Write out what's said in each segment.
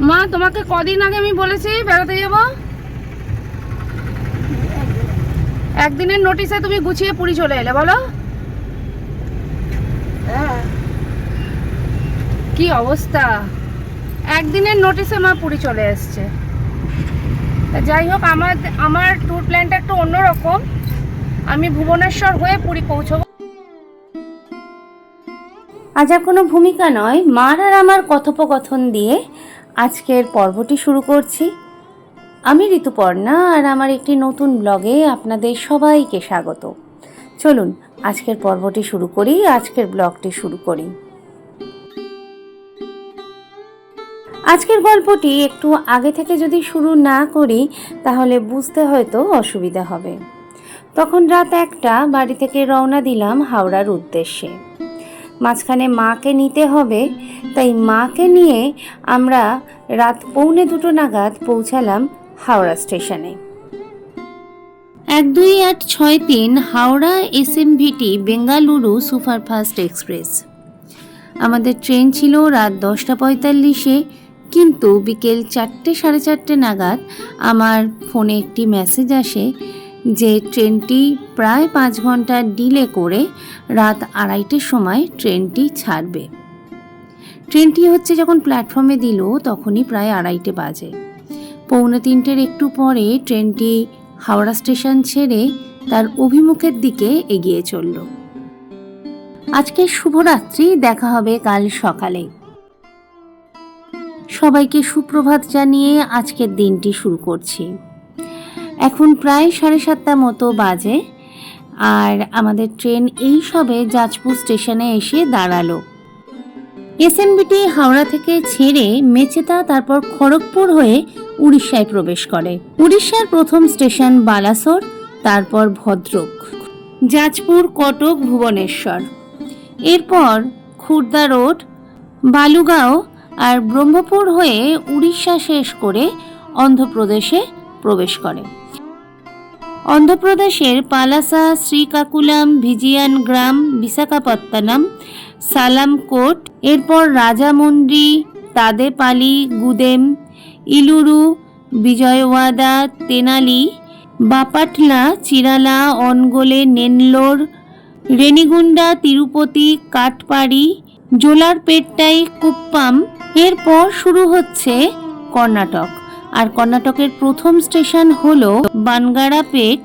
মা তোমাকে কদিন আগে আমি বলেছি বেড়াতে যাব। একদিনের নোটিশে তুমি গুছিয়ে পুরী চলে এলে বলো। হ্যাঁ। কি অবস্থা? একদিনের নোটিশে মা পুরী চলে এসছে। যাই হোক আমার আমার ট্যুর প্ল্যানটা একটু অন্যরকম। আমি ভুবনেশ্বর হয়ে পুরী পৌঁছবো। আজ আর কোনো ভূমিকা নয়। মার আর আমার কথোপকথন দিয়ে আজকের পর্বটি শুরু করছি। আমি ঋতুপর্ণা আর আমার একটি নতুন ব্লগে আপনাদের সবাইকে স্বাগত। চলুন, আজকের পর্বটি শুরু করি, আজকের ব্লগটি শুরু করি। আজকের গল্পটি একটু আগে থেকে যদি শুরু না করি, তাহলে বুঝতে হয়তো অসুবিধা হবে। তখন রাত একটা, বাড়ি থেকে রওনা দিলাম হাওড়ার উদ্দেশ্যে। মাঝখানে মাকে নিতে হবে, তাই মাকে নিয়ে আমরা রাত পৌনে দুটো নাগাদ পৌঁছালাম হাওড়া স্টেশনে। এক দুই আট ছয় তিন Howrah S M SMVT Bengaluru superfast express. আমাদের ট্রেন ছিল রাত দশটা পঁয়তাল্লিশে, কিন্তু বিকেল চারটে সাড়ে চারটে নাগাদ আমার ফোনে একটি মেসেজ আসে যে ট্রেনটি প্রায় পাঁচ ঘণ্টা ডিলে করে রাত আড়াইটের সময় ট্রেনটি ছাড়বে। ট্রেনটি হচ্ছে যখন প্ল্যাটফর্মে দিল, তখনই প্রায় আড়াইটে বাজে। পৌনে তিনটের একটু পরে ট্রেনটি হাওড়া স্টেশন ছেড়ে তার অভিমুখের দিকে এগিয়ে চলল। আজকে শুভরাত্রি, দেখা হবে কাল সকালে। সবাইকে সুপ্রভাত জানিয়ে আজকের দিনটি শুরু করছি। এখন প্রায় সাড়ে সাতটা মতো বাজে, আর আমাদের ট্রেন এই সবে যাজপুর স্টেশনে এসে দাঁড়াল। এসএনবিটি হাওড়া থেকে ছেড়ে মেচেতা তারপর খড়গপুর হয়ে উড়িষ্যায় প্রবেশ করে। উড়িষ্যার প্রথম স্টেশন বালাসোর, তারপর ভদ্রক। যাজপুর কটক ভুবনেশ্বর। এরপর খুর্দা রোড, বালুগাঁও, আর ব্রহ্মপুর হয়ে উড়িষ্যা শেষ করে অন্ধ্রপ্রদেশে প্রবেশ করে। অন্ধ্রপ্রদেশের পালাসা, শ্রীকাকুলাম, ভিজিয়ান গ্রাম, বিশাখাপত্তনম সালামকোট এরপর রাজামুন্ডি, তাদেপালি, গুদেম, ইলুরু, বিজয়ওয়াদা, তেনালি, বাপাটলা, চিরালা, অনগোলে, নেনলোর রেনিগুন্ডা তিরুপতি কাটপাড়ি জোলারপেট্টাই কুপ্পাম, এরপর শুরু হচ্ছে কর্ণাটক। আর কর্ণাটকের প্রথম স্টেশন হল বানগাড়াপেট,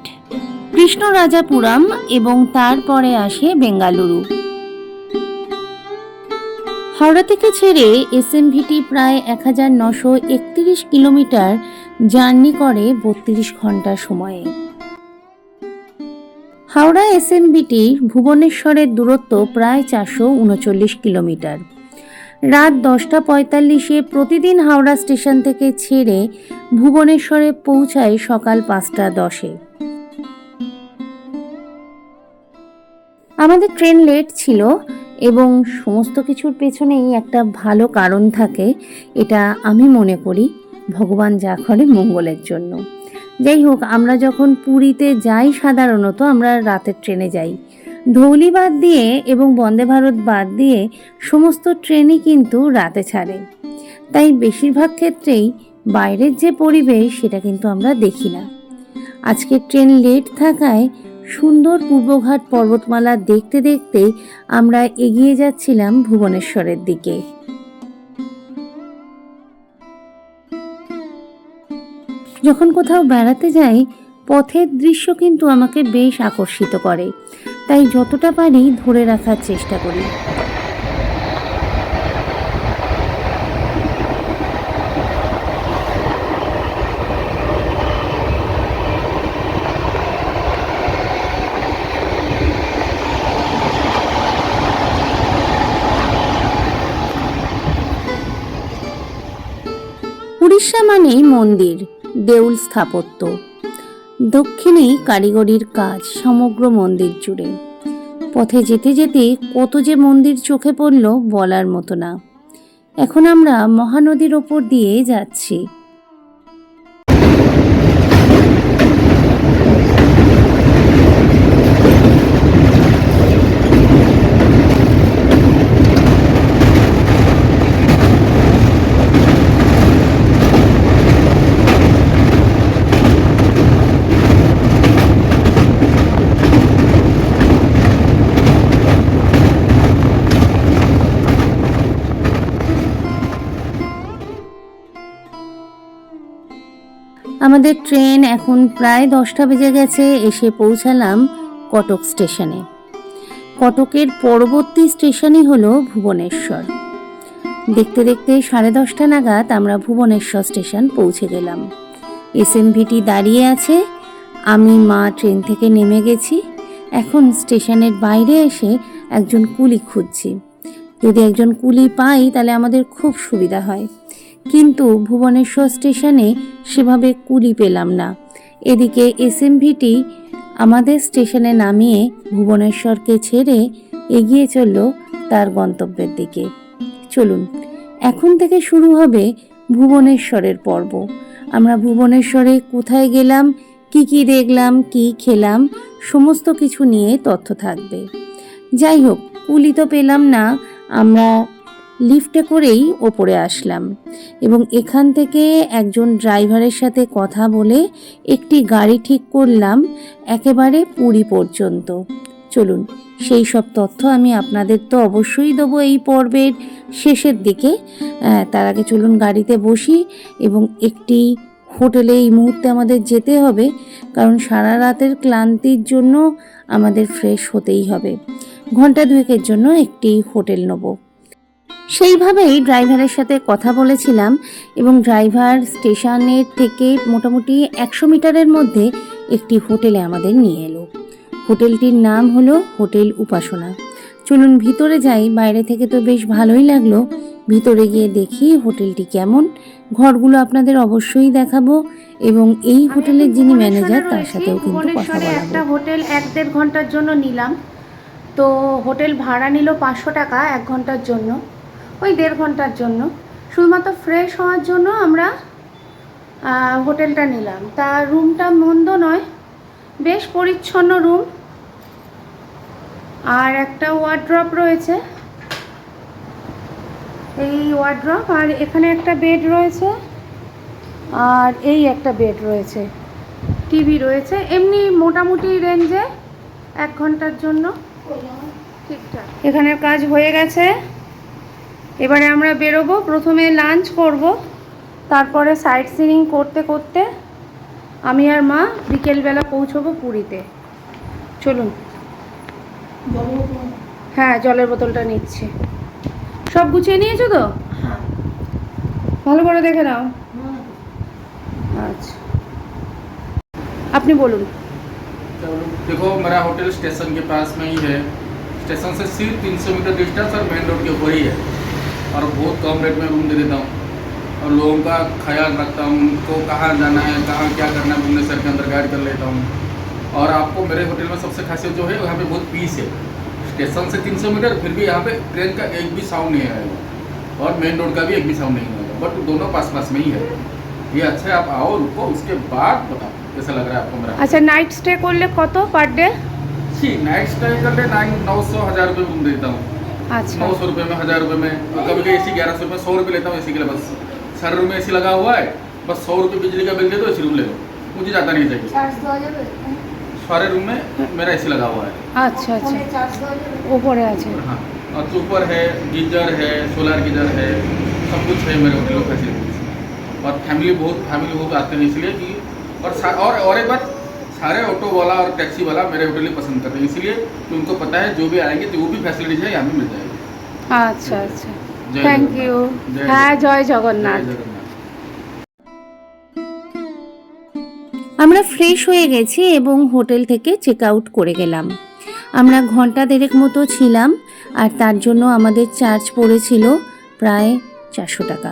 কৃষ্ণরাজাপুরম এবং তারপরে আসে বেঙ্গালুরু। হাওড়া থেকে ছেড়ে এসএমভিটি প্রায় এক হাজার নশো একত্রিশ কিলোমিটার জার্নি করে বত্রিশ ঘণ্টা সময়ে। হাওড়া এসএমবিটি ভুবনেশ্বরের দূরত্ব প্রায় চারশো উনচল্লিশ কিলোমিটার। রাত দশটা পঁয়তাল্লিশে প্রতিদিন হাওড়া স্টেশন থেকে ছেড়ে ভুবনেশ্বরে পৌঁছায় সকাল পাঁচটা দশে। আমাদের ট্রেন লেট ছিল এবং সমস্ত কিছুর পেছনেই একটা ভালো কারণ থাকে, এটা আমি মনে করি ভগবান যা করে মঙ্গলের জন্য। যাই হোক, আমরা যখন পুরীতে যাই সাধারণত আমরা রাতের ট্রেনে যাই। ধৌলি বাদ দিয়ে এবং বন্দে ভারত বাদ দিয়ে সমস্ত ট্রেনই কিন্তু রাতে ছাড়ে। তাই বেশিরভাগ ক্ষেত্রেই বাইরের যে পরিবেশ সেটা কিন্তু আমরা দেখি না। আজকে ট্রেন লেট থাকায় সুন্দর পূর্বঘাট পর্বতমালা দেখতে দেখতে আমরা এগিয়ে যাচ্ছিলাম ভুবনেশ্বরের দিকে। যখন কোথাও বেড়াতে যাই, পথের দৃশ্য কিন্তু আমাকে বেশ আকর্ষিত করে। তাই যতটা পারি ধরে রাখার চেষ্টা করি। উড়িষ্যা মানেই মন্দির দেউল স্থাপত্য। দক্ষিণেই কারিগরির কাজ, সমগ্র মন্দির জুড়ে। পথে যেতে যেতে কত যে মন্দির চোখে পড়ল বলার মতো না। এখন আমরা মহানদীর ওপর দিয়ে যাচ্ছি। আমাদের ট্রেন এখন প্রায় দশটা বেজে গেছে, এসে পৌঁছালাম কটক স্টেশনে। কটকের পরবর্তী স্টেশনই হলো ভুবনেশ্বর। দেখতে দেখতে সাড়ে দশটা নাগাদ আমরা ভুবনেশ্বর স্টেশন পৌঁছে গেলাম। এসএমভিটি দাঁড়িয়ে আছে, আমি, মা ট্রেন থেকে নেমে গেছি। এখন স্টেশনের বাইরে এসে একজন কুলি খুঁজছি। যদি একজন কুলি পাই তাহলে আমাদের খুব সুবিধা হয়। কিন্তু ভুবনেশ্বর স্টেশনে সেভাবে কুলি পেলাম না। এদিকে এসএমভিটি আমাদের স্টেশনে নামিয়ে ভুবনেশ্বরকে ছেড়ে এগিয়ে চলল তার গন্তব্যের দিকে। চলুন, এখন থেকে শুরু হবে ভুবনেশ্বরের পর্ব। আমরা ভুবনেশ্বরে কোথায় গেলাম, কি কি দেখলাম, কি খেলাম, সমস্ত কিছু নিয়ে তথ্য থাকবে। যাই হোক, কুলি তো পেলাম না, আমরা লিফটে করেই ওপরে আসলাম এবং এখান থেকে একজন ড্রাইভারের সাথে কথা বলে একটি গাড়ি ঠিক করলাম একেবারে পুরী পর্যন্ত। চলুন, সেই সব তথ্য আমি আপনাদের তো অবশ্যই দেবো এই পর্বের শেষের দিকে। তার আগে চলুন গাড়িতে বসি এবং একটি হোটেলে এই মুহূর্তে আমাদের যেতে হবে, কারণ সারা রাতের ক্লান্তির জন্য আমাদের ফ্রেশ হতেই হবে। ঘণ্টা দুয়েকের জন্য একটি হোটেল নেব। সেইভাবেই ড্রাইভারের সাথে কথা বলেছিলাম এবং ড্রাইভার স্টেশনের থেকে মোটামুটি একশো মিটারের মধ্যে একটি হোটেলে আমাদের নিয়ে এলো। হোটেলটির নাম হলো হোটেল উপাসনা। চলুন ভিতরে যাই বাইরে থেকে তো বেশ ভালোই লাগল। ভিতরে গিয়ে দেখি হোটেলটি কেমন। ঘরগুলো আপনাদের অবশ্যই দেখাবো এবং এই হোটেলের যিনি ম্যানেজার তার সাথেও কিন্তু কথা একটা হোটেল এক দেড় ঘণ্টার জন্য নিলাম। তো হোটেল ভাড়া নিল পাঁচশো টাকা এক ঘণ্টার জন্য। ওই দেড় ঘণ্টার জন্য। শুধুমাত্র ফ্রেশ হওয়ার জন্য আমরা হোটেলটা নিলাম। তা রুমটা মন্দ নয়, বেশ পরিচ্ছন্ন রুম আর একটা ওয়ার্ড্রপ রয়েছে। এই ওয়ার্ড্রপ আর এখানে একটা বেড রয়েছে। আর এই একটা বেড রয়েছে। টিভি রয়েছে। এমনি মোটামুটি রেঞ্জে এক ঘণ্টার জন্য। ঠিকঠাক। এখানের কাজ হয়ে গেছে। এবারে আমরা বেরোবো প্রথমে লাঞ্চ করব তারপরে সাইট সিনিং করতে করতে আমি আর মা বিকেলবেলা পৌঁছবো পুরীতে চলুন হ্যাঁ জলের বোতলটা নিচ্ছি সব গুছিয়ে নিয়েছো তো ভালো করে দেখে নাও আচ্ছা আপনি বলুন देखो मेरा होटल स्टेशन के पास में ही है स्टेशन से सिर्फ 300 मीटर डिस्टेंस और मेन रोड के ऊपर ही है और बहुत कम रेट में रूम दे देता हूँ। और लोगों का ख्याल रखता हूँ उनको कहाँ जाना है कहाँ क्या करना है घूमने सर के अंदर गाइड कर लेता हूँ। और आपको मेरे होटल में सबसे खासियत जो है यहाँ पे बहुत पीस है। स्टेशन से 300 मीटर फिर भी यहाँ पे ट्रेन का एक भी साउंड नहीं आएगा और मेन रोड का भी एक भी साउंड नहीं आएगा बट दोनों पास पास में ही है। ये अच्छा है आप आओ रुको उसके बाद बताओ कैसा लग रहा है आपको मेरा? अच्छा नाइट स्टे कर ले कत पर डे जी नाइट स्टे कर ले नाइन नौ सौ हज़ार रुपये घूम देता हूँ। अच्छा। नौ सौ रुपये में हज़ार रुपये में और कभी कभी ए सी ग्यारह सौ रुपये सौ रुपये लेता हूँ ए सी के लिए बस। सारे रूम में ए सी लगा हुआ है बस सौ रुपये बिजली का बिल दे दो ए सी रूम ले लो। मुझे ज़्यादा नहीं चाहिए। सारे रूम में मेरा ए सी लगा हुआ है। अच्छा अच्छा।, अच्छा। हाँ और सुपर है गीजर है सोलर गीजर है सब कुछ है मेरे होटल में और फैमिली बहुत फैमिली बहुत आते हैं इसलिए कि और और और एक बात सारे ऑटो वाला और टैक्सी वाला मेरे होटल ही पसंद करते हैं इसलिए कि उनको पता है जो भी आएंगे तो वो भी फैसिलिटीज है यहाँ भी मिल जाएगी আচ্ছা আচ্ছা जय থ্যাংক जगन्नाथ। ইউ जय হ্যাঁ जगन्नाथ। জয় जय জগন্নাথ जगन्नाथ আমরা ফ্রেশ হয়ে গেছি এবং হোটেল থেকে চেক আউট করে গেলাম আমরা ঘন্টা দেড়েক মতো ছিলাম আর তার জন্য আমাদের চার্জ পড়েছিল প্রায় চারশো টাকা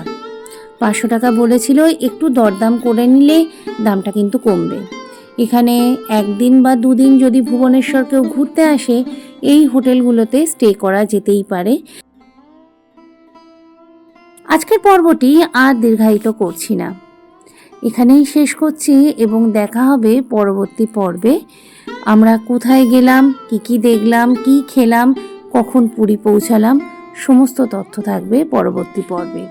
পাঁচশো টাকা বলেছিল একটু দরদাম করে নিলে দামটা কিন্তু কমবে এখানে একদিন বা দুদিন যদি ভুবনেশ্বর কেউ ঘুরতে আসে, এই হোটেলগুলোতে স্টে করা যেতেই পারে। আজকের পর্বটি আর দীর্ঘায়িত করছি না। এখানেই শেষ করছি এবং দেখা হবে পরবর্তী পর্বে। আমরা কোথায় গেলাম, কি কি দেখলাম, কি খেলাম, কখন পুরী পৌঁছালাম, সমস্ত তথ্য থাকবে পরবর্তী পর্বে।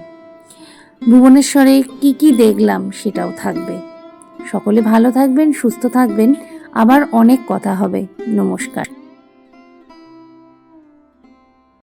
ভুবনেশ্বরে কি কি দেখলাম সেটাও থাকবে। সকলে ভালো থাকবেন সুস্থ থাকবেন। আবার অনেক কথা হবে। নমস্কার।